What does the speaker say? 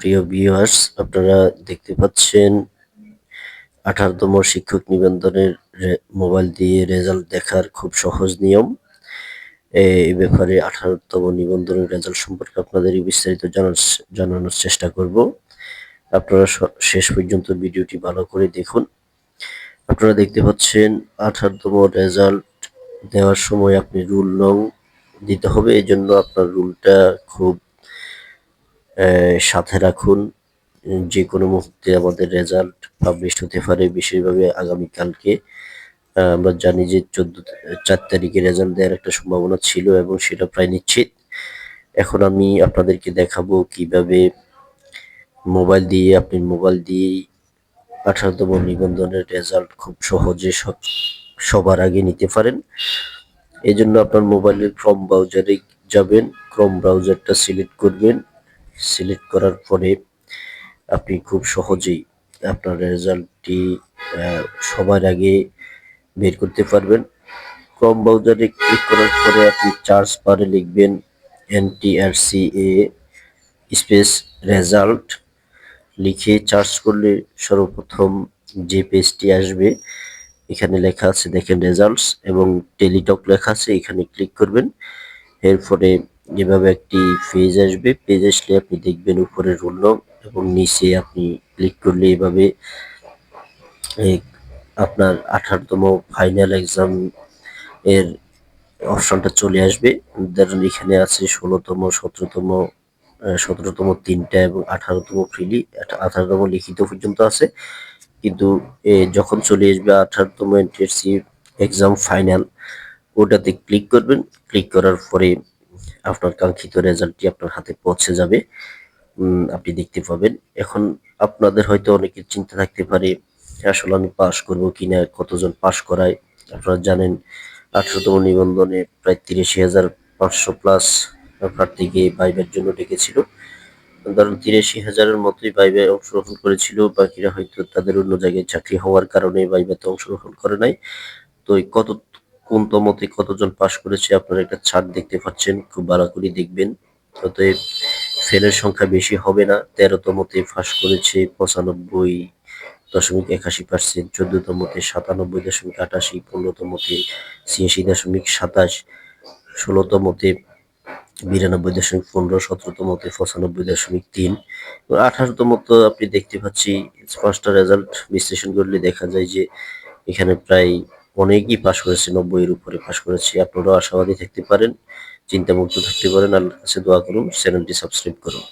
প্রিয় ভিউয়ার্স আপনারা দেখতে পাচ্ছেন আঠারোতম শিক্ষক নিবন্ধনের মোবাইল দিয়ে রেজাল্ট দেখার খুব সহজ নিয়ম। এই ব্যাপারে আঠারোতম নিবন্ধনের রেজাল্ট সম্পর্কে আপনাদের বিস্তারিত জানার জানানোর চেষ্টা করব। আপনারা শেষ পর্যন্ত ভিডিওটি ভালো করে দেখুন। আপনারা দেখতে পাচ্ছেন আঠারোতম রেজাল্ট দেওয়ার সময় আপনি রুল নং দিতে হবে। এই জন্য আপনার রুলটা খুব সাথে রাখুন যে কোনো মুহূর্তে আমাদের রেজাল্ট পাবলিশ হতে পারে, বিশেষভাবে আগামীকালকে আমরা জানি যে চোদ্দ, চার তারিখে রেজাল্ট দেওয়ার একটা সম্ভাবনা ছিল এবং সেটা প্রায় নিশ্চিত। এখন আমি আপনাদেরকে দেখাবো কীভাবে মোবাইল দিয়ে, আপনি মোবাইল দিয়েই আঠারোতম নিবন্ধনের রেজাল্ট খুব সহজে সব, সবার আগে নিতে পারেন। এই জন্য আপনার মোবাইলের ক্রম ব্রাউজারে যাবেন ক্রম ব্রাউজারটা সিলেক্ট করবেন। সিলেক্ট করার পরে আপনি খুব সহজেই আপনার রেজাল্টটি সবার আগে বের করতে পারবেন। ক্রম ব্রাউজারে ক্লিক করার পরে আপনি চার্জ পারে লিখবেন এনটিআরসিএ স্পেস রেজাল্ট লিখে চার্জ করলে সর্বপ্রথম যে পেজটি আসবে, এখানে লেখা আছে দেখেন রেজাল্টস এবং টেলিটক লেখা আছে, এখানে ক্লিক করবেন। এরপরে এভাবে একটি পেজ আসবে পেজ আসলে আপনি দেখবেন উপরে রোল নং এবং নিচে আপনি ক্লিক করলে এভাবে আপনার আঠারোতম ফাইনাল এক্সাম এর অপশনটা চলে আসবে। ধরুন এখানে আছে ষোলোতম, সতেরোতম সতেরোতম তিনটা এবং আঠারোতম ফ্রিলি আঠারোতম লিখিত পর্যন্ত আছে। কিন্তু যখন চলে আসবে আঠারোতম এনটিএসসি এক্সাম ফাইনাল ওটাতে ক্লিক করবেন। ক্লিক করার পরে আপনার কাঙ্ক্ষিত রেজাল্টটি আপনার হাতে পৌঁছে যাবে। আপনি দেখতে পাবেন। এখন আপনাদের হয়তো অনেকের চিন্তা থাকতে পারে, আসলে আমি পাশ করব কিনা, কতজন পাশ করায়। আপনারা জানেন, আঠারোতম নিবন্ধনে প্রায় তিরাশি হাজার পাঁচশো প্লাস প্রার্থীকে বাইবের জন্য ডেকেছিল। ধরুন, তিরাশি হাজারের মতোই বাইবে অংশগ্রহণ করেছিল, বাকিরা হয়তো তাদের অন্য জায়গায় চাকরি হওয়ার কারণে বাইবেতে অংশগ্রহণ করে নাই। তো কত কোন তমতে কতজন পাশ করেছে আপনারা একটা ছাড় দেখতে পাচ্ছেন, খুব ভালো করে দেখবেন। অতএব ফেলের সংখ্যা বেশি হবে না। তেরোতমতে পাশ করেছে পঁচানব্বই দশমিক একাশি পার্সেন্ট চোদ্দতমতে সাতানব্বই দশমিক আটাশি পনেরোতমতে ছিয়াশি দশমিক সাতাশ ষোলোতমতে বিরানব্বই দশমিক পনেরো সতেরোতমতে পঁচানব্বই দশমিক তিন আঠারোতম তো আপনি দেখতে পাচ্ছি পাঁচটা রেজাল্ট বিশ্লেষণ করলে দেখা যায় যে এখানে প্রায় অনেকই পাস করেছে, নব্বইয়ের উপরে পাশ করেছে। আপনারাও আশাবাদী থাকতে পারেন, চিন্তামুক্ত থাকতে পারেন। আল্লাহর কাছে দোয়া করুন, চ্যানেলটি সাবস্ক্রাইব করুন।